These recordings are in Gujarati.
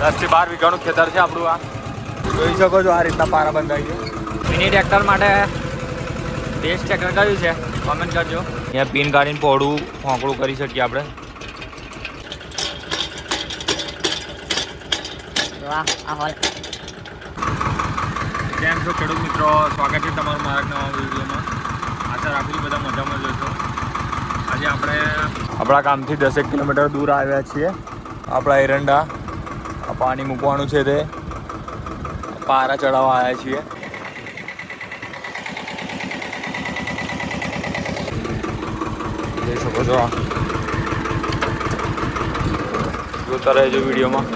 દસથી બાર વીઘાનું ખેતર છે આપણું આ. જોઈ શકો છો આ રીતના પારા બંધાઈ ગયો. મિની ટ્રેક્ટર માટે બેસ્ટ ટ્રેક્ટર કયું છે? કોમેન્ટ કરજો. અહીંયા પિન કાઢીને પોડું ફોંકડું કરી શકીએ આપણે. વાહ આ હોલ કેમ છો ખેડૂત મિત્રો? સ્વાગત છે તમારું મારા નવા વિડીયોમાં. આશા રાખું છું બધા મજામાં જશો આજે આપણે આપણા ગામથી દસેક કિલોમીટર દૂર આવ્યા છીએ. આપણા એરંડા પાણી મૂકવાનું છે તે. પારા ચડાવવા આવ્યા છીએ. જોઈ શકો છો જોતા રહેજો વિડીયોમાં.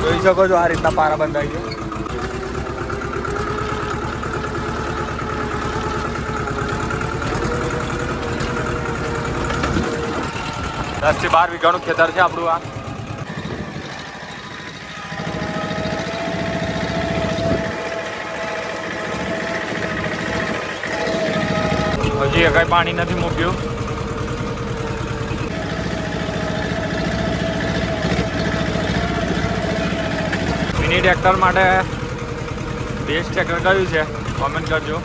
જોઈ શકો છો આ રીતના પારા બંધાય છે દસથી બાર વીઘાનું ખેતર છે આપણું આ. હજી કઈ પાણી નથી મૂક્યું. મિની ટ્રેક્ટર માટે બેસ્ટ ટ્રેક્ટર કયું છે? કોમેન્ટ કરજો.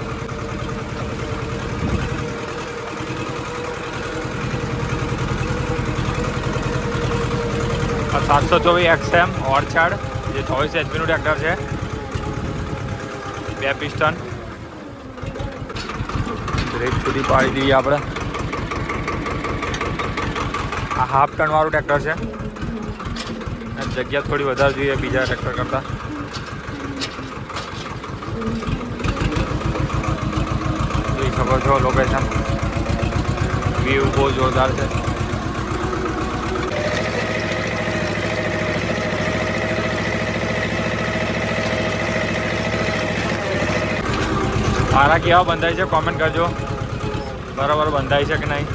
સાતસો ચોવીસ એક્સએમ ઓરછાડ જે ચોવીસ એચપીનું ટ્રેક્ટર છે બે પિસ્ટન બ્રેક સુધી પાડી દઈએ આપણે આ હાફ ટન વાળું ટ્રેક્ટર છે અને જગ્યા થોડી વધારે જોઈએ બીજા ટ્રેક્ટર કરતાં। જોઈ શકો છો લોકેશન વ્યૂ બહુ જોરદાર છે. મારા કેવા બંધાય છે? કોમેન્ટ કરજો. બરાબર બંધાય છે કે નહીં?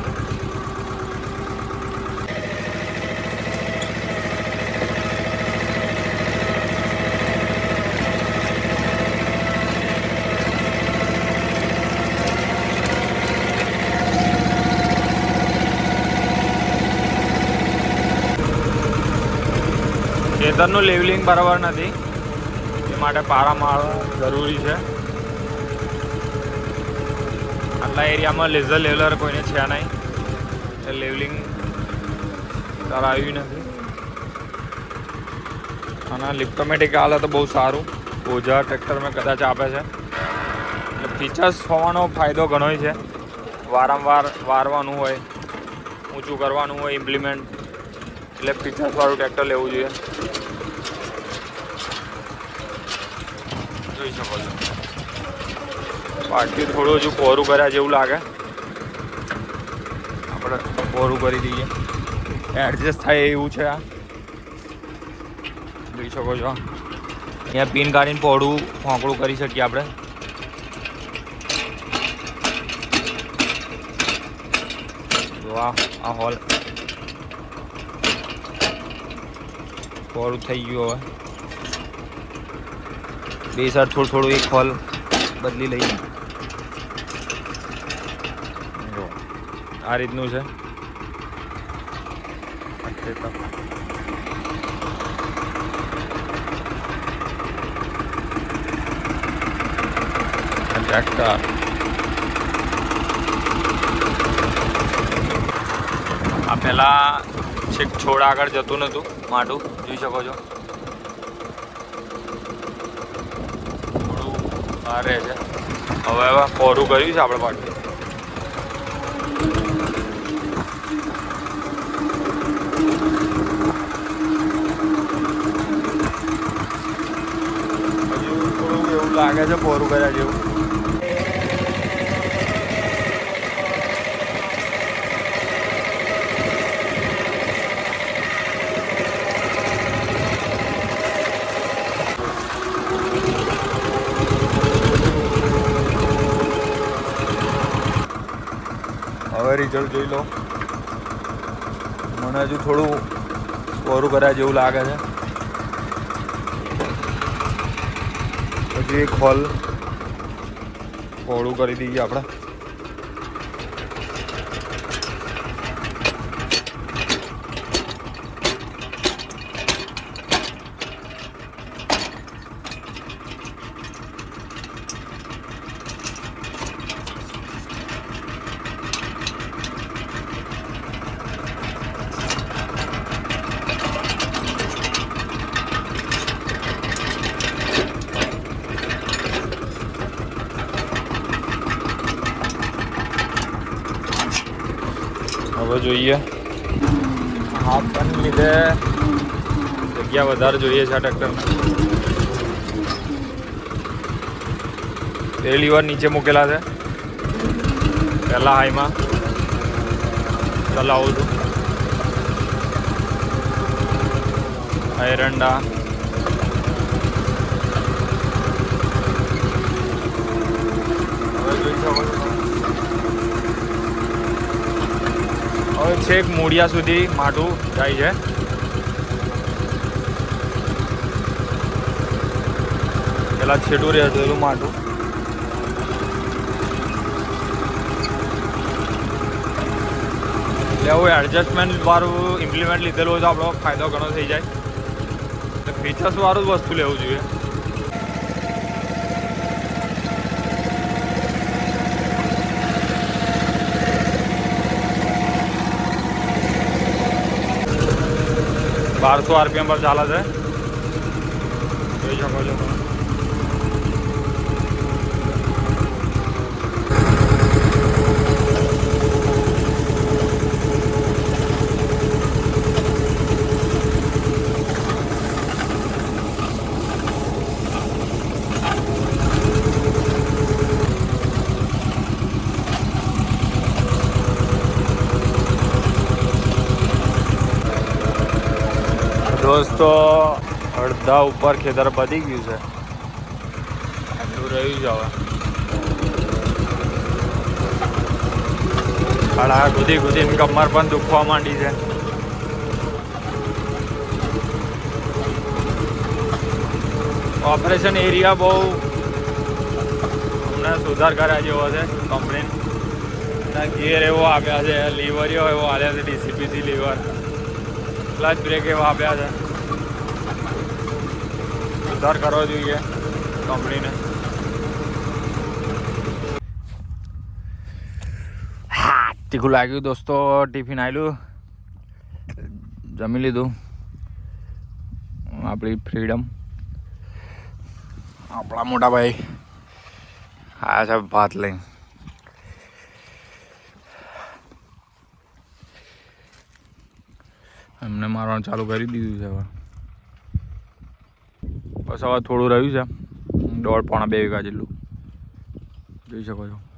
ખેતરનું લેવલિંગ બરાબર નથી. એ માટે પારા મારવા જરૂરી છે. આટલા એરિયામાં લેઝર લેવલર કોઈને છે નહીં. એટલે લેવલિંગ કરાવ્યું નથી. અને લિપ્ટોમેટિક હાલે તો બહુ સારું. ઓઝા ટ્રેક્ટરમાં કદાચ આપે છે. એટલે ફીચર્સ હોવાનો ફાયદો ઘણો છે. વારંવાર વારવાનું હોય, ઊંચું કરવાનું હોય ઇમ્પ્લિમેન્ટ એટલે ફીચર્સવાળું ટ્રેક્ટર લેવું જોઈએ. જોઈ શકો છો. પાર્ટી થોડું હજુ પોરું કર્યા જેવું લાગે. આપણે પોરું કરી દઈએ. એડજસ્ટ થાય એવું છે આ. જોઈ શકો છો. અહીંયા પિન કાઢીને પોડું ફોંકડું કરી શકીએ આપણે. આ હોલ. પોરું થઈ ગયું હવે. બે સાર થોડું થોડું એક હોલ બદલી લઈએ જો આ રીતનું છે. આ પહેલા છેક છોડ આગળ જતું નહોતું માટું, જોઈ શકો છો. થોડું ભારે છે. હવે હવે પોરું કર્યું છે આપણે પાટલી હજુ થોડું એવું લાગે છે પોરું કર્યા જેવું. હવે રિઝલ્ટ જોઈ લો. મને હજુ થોડું પોરું કર્યા જેવું લાગે છે. પછી એક હોલ પહોળું કરી દઈએ આપણે. હવે જોઈએ. હાફ લીધે. જગ્યા વધારે જોઈએ છે આ ટ્રેક્ટરને. પહેલી વાર નીચે મૂકેલા છે. પહેલા હાઈમાં. ચલાવું છું. એરંડા હવે જોઈ શકો છો હવે છેક મોડિયા સુધી માટું જાય છે. પેલા છેટું રહેતું એનું માટું. એટલે એડજસ્ટમેન્ટ વાળું ઇમ્પ્લિમેન્ટ લીધેલું હોય તો આપણો ફાયદો ઘણો થઈ જાય. એટલે ફીચર્સ વાળું જ વસ્તુ લેવું જોઈએ. બારસો આરપીએમ પર ચાલે છે. જોઈ શકો છો તમે. દોસ્તો અડધા ઉપર ખેતર પતી ગયું છે. રહ્યું છે હવે. ખાડા કૂદી કૂદીને કમર પણ દુખવા માંડી છે. ઓપરેશન એરિયા બહુ અમને સુધાર કર્યા જેવો છે કંપની ગિયર એવો આપ્યા છે લીવરીઓ એવો આવ્યા છે ડીસીપીસી લીવર ક્લચ બ્રેક એવા આપ્યા છે. સુધાર કરવો જોઈએ કંપનીને. હા, તીખું લાગ્યું દોસ્તો, ટિફિન આવેલું જમી લીધું. આપણી ફ્રીડમ. આપણા મોટા ભાઈ હા સાહેબ ભાત લઈ એમને મારવાનું ચાલુ કરી દીધું છે હવે. બસ થોડું રહ્યું છે. દોઢ પોણા બે વીઘા જેટલું. જોઈ શકો છો.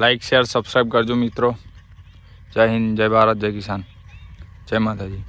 લાઈક શેર સબસ્ક્રાઈબ કરજો મિત્રો. જય હિન્દ જય ભારત જય કિસાન. જય માતાજી.